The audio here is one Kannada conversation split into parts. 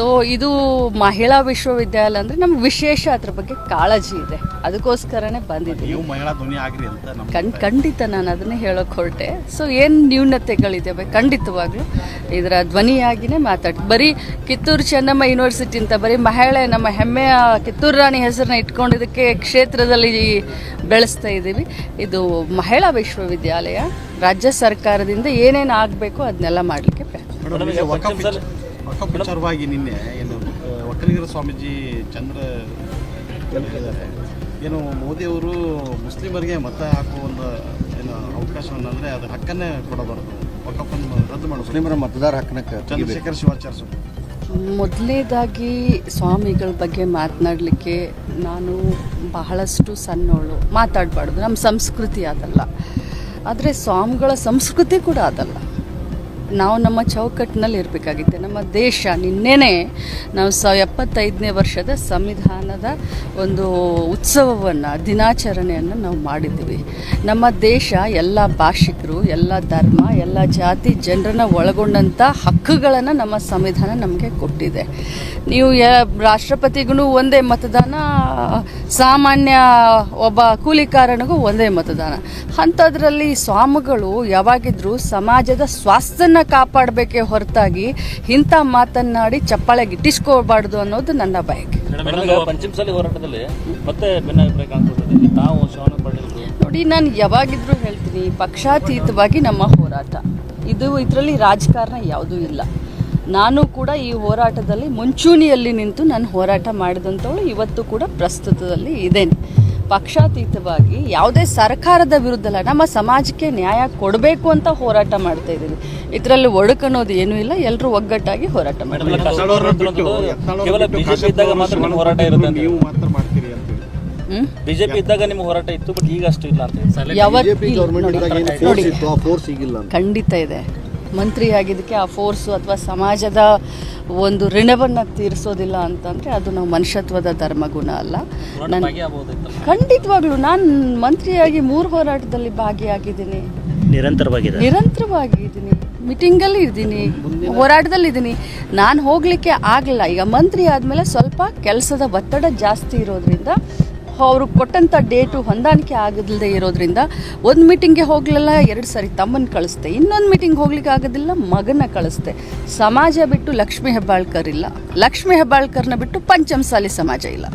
ಸೊ ಇದು ಮಹಿಳಾ ವಿಶ್ವವಿದ್ಯಾಲಯ ಅಂದರೆ ನಮ್ಗೆ ವಿಶೇಷ ಅದ್ರ ಬಗ್ಗೆ ಕಾಳಜಿ ಇದೆ. ಅದಕ್ಕೋಸ್ಕರನೇ ಬಂದಿದ್ದೀವಿ ಕಣ್ ಖಂಡಿತ ನಾನು ಅದನ್ನೇ ಹೇಳೋಕೆ ಹೊರಟೆ. ಸೊ ಏನು ನ್ಯೂನತೆಗಳಿದ್ದಾವೆ ಖಂಡಿತವಾಗ್ಲೂ ಇದರ ಧ್ವನಿಯಾಗಿನೇ ಮಾತಾಡಿ ಬರೀ ಕಿತ್ತೂರು ಚೆನ್ನಮ್ಮ ಯೂನಿವರ್ಸಿಟಿ ಅಂತ ಬರೀ ಮಹಿಳೆ ನಮ್ಮ ಹೆಮ್ಮೆಯ ಕಿತ್ತೂರು ರಾಣಿ ಹೆಸರನ್ನ ಇಟ್ಕೊಂಡಿದ್ದಕ್ಕೆ ಕ್ಷೇತ್ರದಲ್ಲಿ ಬೆಳೆಸ್ತಾ ಇದ್ದೀವಿ. ಇದು ಮಹಿಳಾ ವಿಶ್ವವಿದ್ಯಾಲಯ. ರಾಜ್ಯ ಸರ್ಕಾರದಿಂದ ಏನೇನು ಆಗಬೇಕು ಅದನ್ನೆಲ್ಲ ಮಾಡಲಿಕ್ಕೆ ಪ್ರಯತ್ನ. ವಕಫ್ ವಿಚಾರವಾಗಿ ನಿನ್ನೆ ಏನು ಒಕ್ಕಲಿಗರ ಸ್ವಾಮೀಜಿ ಚಂದ್ರ ಹೇಳಿದ್ದಾರೆ ಏನು ಮೋದಿಯವರು ಮುಸ್ಲಿಮರಿಗೆ ಮತ ಹಾಕುವ ಒಂದು ಏನು ಅವಕಾಶವನ್ನು ಅಂದರೆ ಅದು ಹಕ್ಕನ್ನೇ ಕೊಡಬಾರದು. ಒಕ್ಕಪ್ಪನ ರದ್ದು ಮಾಡು. ಮುಸ್ಲಿಮರ ಮತದಾರ ಹಕ್ಕನಕ್ಕೆ ಚಂದ್ರಶೇಖರ್ ಶಿವಾಚಾರ್ಯ ಸ್ವಾಮಿ ಮೊದಲನೇದಾಗಿ ಸ್ವಾಮಿಗಳ ಬಗ್ಗೆ ಮಾತನಾಡಲಿಕ್ಕೆ ನಾನು ಬಹಳಷ್ಟು ಸಣ್ಣವಳು. ಮಾತಾಡಬಾರ್ದು. ನಮ್ಮ ಸಂಸ್ಕೃತಿ ಅದಲ್ಲ. ಆದರೆ ಸ್ವಾಮಿಗಳ ಸಂಸ್ಕೃತಿ ಕೂಡ ಅದಲ್ಲ. ನಾವು ನಮ್ಮ ಚೌಕಟ್ಟಿನಲ್ಲಿ ಇರಬೇಕಾಗಿತ್ತು. ನಮ್ಮ ದೇಶ ನಿನ್ನೆನೇ ನಾವು ಸ ಎಪ್ಪತ್ತೈದನೇ ವರ್ಷದ ಸಂವಿಧಾನದ ಒಂದು ಉತ್ಸವವನ್ನು, ದಿನಾಚರಣೆಯನ್ನು ನಾವು ಮಾಡಿದ್ದೀವಿ. ನಮ್ಮ ದೇಶ, ಎಲ್ಲ ಭಾಷಿಕರು, ಎಲ್ಲ ಧರ್ಮ, ಎಲ್ಲ ಜಾತಿ ಜನರನ್ನು ಒಳಗೊಂಡಂಥ ಹಕ್ಕುಗಳನ್ನು ನಮ್ಮ ಸಂವಿಧಾನ ನಮಗೆ ಕೊಟ್ಟಿದೆ. ನೀವು ಯ, ರಾಷ್ಟ್ರಪತಿಗೂ ಒಂದೇ ಮತದಾನ, ಸಾಮಾನ್ಯ ಒಬ್ಬ ಕೂಲಿಕಾರನಿಗೂ ಒಂದೇ ಮತದಾನ. ಅಂಥದ್ರಲ್ಲಿ ಸ್ವಾಮಿಗಳು ಯಾವಾಗಿದ್ರು ಸಮಾಜದ ಸ್ವಾಸ್ಥ್ಯನ ಕಾಪಾಡಬೇಕೇ ಹೊರತಾಗಿ ಇಂಥ ಮಾತನ್ನಾಡಿ ಚಪ್ಪಾಳೆ ಗಿಟ್ಟಿಸ್ಕೋಬಾರ್ದು ಅನ್ನೋದು ನನ್ನ ಬಯಕೆ. ಪಂಚಮಸಾಲಿ ಹೋರಾಟದಲ್ಲಿ ಮತ್ತೆ ತಾವು ನೋಡಿ ನಾನು ಯಾವಾಗಿದ್ರೂ ಹೇಳ್ತೀನಿ ಪಕ್ಷಾತೀತವಾಗಿ ನಮ್ಮ ಹೋರಾಟ. ಇದು ಇದರಲ್ಲಿ ರಾಜಕಾರಣ ಯಾವುದೂ ಇಲ್ಲ. ನಾನು ಕೂಡ ಈ ಹೋರಾಟದಲ್ಲಿ ಮುಂಚೂಣಿಯಲ್ಲಿ ನಿಂತು ನಾನು ಹೋರಾಟ ಮಾಡಿದಂಥವಳು ಇವತ್ತು ಕೂಡ ಪ್ರಸ್ತುತದಲ್ಲಿ ಇದ್ದೇನೆ ಪಕ್ಷಾತೀತವಾಗಿ ಯಾವುದೇ ಸರ್ಕಾರದ ವಿರುದ್ಧ ಅಲ್ಲ ನಮ್ಮ ಸಮಾಜಕ್ಕೆ ನ್ಯಾಯ ಕೊಡಬೇಕು ಅಂತ ಹೋರಾಟ ಮಾಡ್ತಾ ಇದ್ದೀವಿ. ಇದರಲ್ಲಿ ಒಡಕನ್ನೋದು ಏನೂ ಇಲ್ಲ ಎಲ್ಲರೂ ಒಗ್ಗಟ್ಟಾಗಿ ಹೋರಾಟ ಮಾಡ್ತೀವಿ ಮೇಡಮ್ ಕೇವಲ ಬಿಜೆಪಿ ಇದ್ದಾಗ ಮಾತ್ರ ನಿಮ್ಮ ಹೋರಾಟ ಇರುತ್ತೆ ನೀವು ಮಾತ್ರ ಮಾಡ್ತೀರಿ? ಬಿಜೆಪಿ ಇದ್ದಾಗ ನಿಮ್ಮ ಹೋರಾಟ ಇತ್ತು ಬಟ್ ಈಗ ಅಷ್ಟು ಇಲ್ಲ ಅಂತ ನೋಡಿ, ಖಂಡಿತ ಇದೆ. ಮಂತ್ರಿ ಆಗಿದ್ದಕ್ಕೆ ಆ ಫೋರ್ಸು ಅಥವಾ ಸಮಾಜದ ಒಂದು ಋಣವನ್ನು ತೀರಿಸೋದಿಲ್ಲ ಅಂತಂದರೆ ಅದು ನಾವು ಮನುಷ್ಯತ್ವದ ಧರ್ಮಗುಣ ಅಲ್ಲ. ನನ್ನ ಖಂಡಿತವಾಗ್ಲೂ ನಾನು ಮಂತ್ರಿಯಾಗಿ ಮೂರು ಹೋರಾಟದಲ್ಲಿ ಭಾಗಿಯಾಗಿದ್ದೀನಿ. ನಿರಂತರವಾಗಿ ನಿರಂತರವಾಗಿದ್ದೀನಿ. ಮೀಟಿಂಗಲ್ಲಿ ಇದ್ದೀನಿ. ಹೋರಾಟದಲ್ಲಿ ಇದ್ದೀನಿ. ನಾನು ಹೋಗಲಿಕ್ಕೆ ಆಗಲಿಲ್ಲ. ಈಗ ಮಂತ್ರಿ ಆದಮೇಲೆ ಸ್ವಲ್ಪ ಕೆಲಸದ ಒತ್ತಡ ಜಾಸ್ತಿ ಇರೋದ್ರಿಂದ ಅವರು ಕೊಟ್ಟಂಥ ಡೇಟು ಹೊಂದಾಣಿಕೆ ಆಗದಲ್ಲದೆ ಇರೋದ್ರಿಂದ ಒಂದು ಮೀಟಿಂಗ್ಗೆ ಹೋಗಲಿಲ್ಲ ಎರಡು ಸಾರಿ ತಮ್ಮನ್ನು ಕಳಿಸ್ತೆ ಇನ್ನೊಂದು ಮೀಟಿಂಗ್ ಹೋಗ್ಲಿಕ್ಕೆ ಆಗೋದಿಲ್ಲ ಮಗನ ಕಳಿಸ್ತೆ ಸಮಾಜ ಬಿಟ್ಟು ಲಕ್ಷ್ಮೀ ಹೆಬ್ಬಾಳ್ಕರ್ ಇಲ್ಲ. ಲಕ್ಷ್ಮೀ ಹೆಬ್ಬಾಳ್ಕರ್ನ ಬಿಟ್ಟು ಪಂಚಮಸಾಲಿ ಸಮಾಜ ಇಲ್ಲ.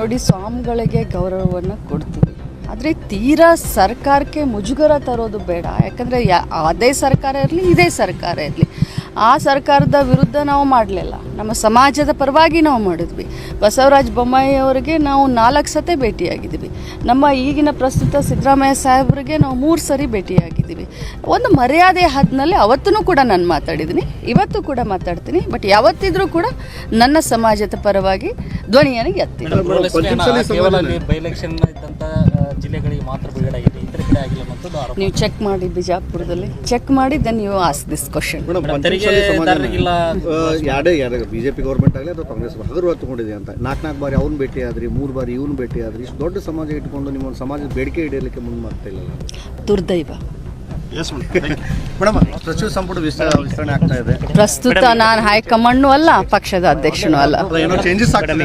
ನೋಡಿ ಸ್ವಾಮಿಗಳಿಗೆ ಗೌರವವನ್ನು ಕೊಡ್ತೀವಿ. ಆದರೆ ತೀರಾ ಸರ್ಕಾರಕ್ಕೆ ಮುಜುಗರ ತರೋದು ಬೇಡ. ಯಾಕಂದರೆ ಯಾ ಅದೇ ಸರ್ಕಾರ ಇರಲಿ ಇದೇ ಸರ್ಕಾರ ಇರಲಿ. ಆ ಸರ್ಕಾರದ ವಿರುದ್ಧ ನಾವು ಮಾಡಲಿಲ್ಲ. ನಮ್ಮ ಸಮಾಜದ ಪರವಾಗಿ ನಾವು ಮಾಡಿದ್ವಿ. ಬಸವರಾಜ ಬೊಮ್ಮಾಯಿ ಅವರಿಗೆ ನಾವು ನಾಲ್ಕು ಸತೆ ಭೇಟಿಯಾಗಿದ್ದೀವಿ ನಮ್ಮ ಈಗಿನ ಪ್ರಸ್ತುತ ಸಿದ್ದರಾಮಯ್ಯ ಸಾಹೇಬರಿಗೆ ನಾವು ಮೂರು ಸರಿ ಭೇಟಿಯಾಗಿದ್ದೀವಿ ಒಂದು ಮರ್ಯಾದೆ ಹದ್ನಲ್ಲಿ ಅವತ್ತೂ ಕೂಡ ನಾನು ಮಾತಾಡಿದ್ದೀನಿ. ಇವತ್ತು ಕೂಡ ಮಾತಾಡ್ತೀನಿ. ಬಟ್ ಯಾವತ್ತಿದ್ರೂ ಕೂಡ ನನ್ನ ಸಮಾಜದ ಪರವಾಗಿ ಧ್ವನಿಯನ್ನು ಎತ್ತಿ. ಜಿಲ್ಲೆಗಳಿಗೆ ಮಾತ್ರ ಬಿಡುಗಡೆ ಆಗಿದೆ ಇತರ ಕಡೆ ಆಗಿಲ್ಲ ಆರೋಪ ನೀವು ಚೆಕ್ ಮಾಡಿ ಬಿಜಾಪುರದಲ್ಲಿ ಚೆಕ್ ಮಾಡಿ then you ask this question ಯಾರೇ ಯಾರೇ ಬಿಜೆಪಿ ಗೌರ್ಮೆಂಟ್ ಆಗಲಿ ಅಥವಾ ಕಾಂಗ್ರೆಸ್ ಹಗರು ತಗೊಂಡಿದೆ ಅಂತ. ನಾಲ್ಕು ನಾಲ್ಕು ಬಾರಿ ಅವ್ನು ಭೇಟಿ ಆದ್ರಿ ಮೂರು ಬಾರಿ ಇವ್ನು ಭೇಟಿ ಆದ್ರಿ. ಇಷ್ಟು ದೊಡ್ಡ ಸಮಾಜ ಇಟ್ಕೊಂಡು ನಿಮ್ಮ ಒಂದು ಸಮಾಜದ ಬೇಡಿಕೆ ಇಡಲಿಕ್ಕೆ ಮುಂದೆ ಮಾಡ್ತಾ ಇಲ್ಲ ದುರ್ದೈವ. ಮೇಡಮ್ ಸಚಿವ ಸಂಪುಟ ವಿಸ್ತಾರ ವಿಸ್ತರಣೆ ಆಗ್ತಾ ಇದೆ. ಪ್ರಸ್ತುತ ನಾನು ಹೈಕಮಾಂಡ್ನು ಅಲ್ಲ ಪಕ್ಷದ ಅಧ್ಯಕ್ಷನೂ ಅಲ್ಲ. ಏನೋ ಚೇಂಜಸ್ ಆಗ್ತದೆ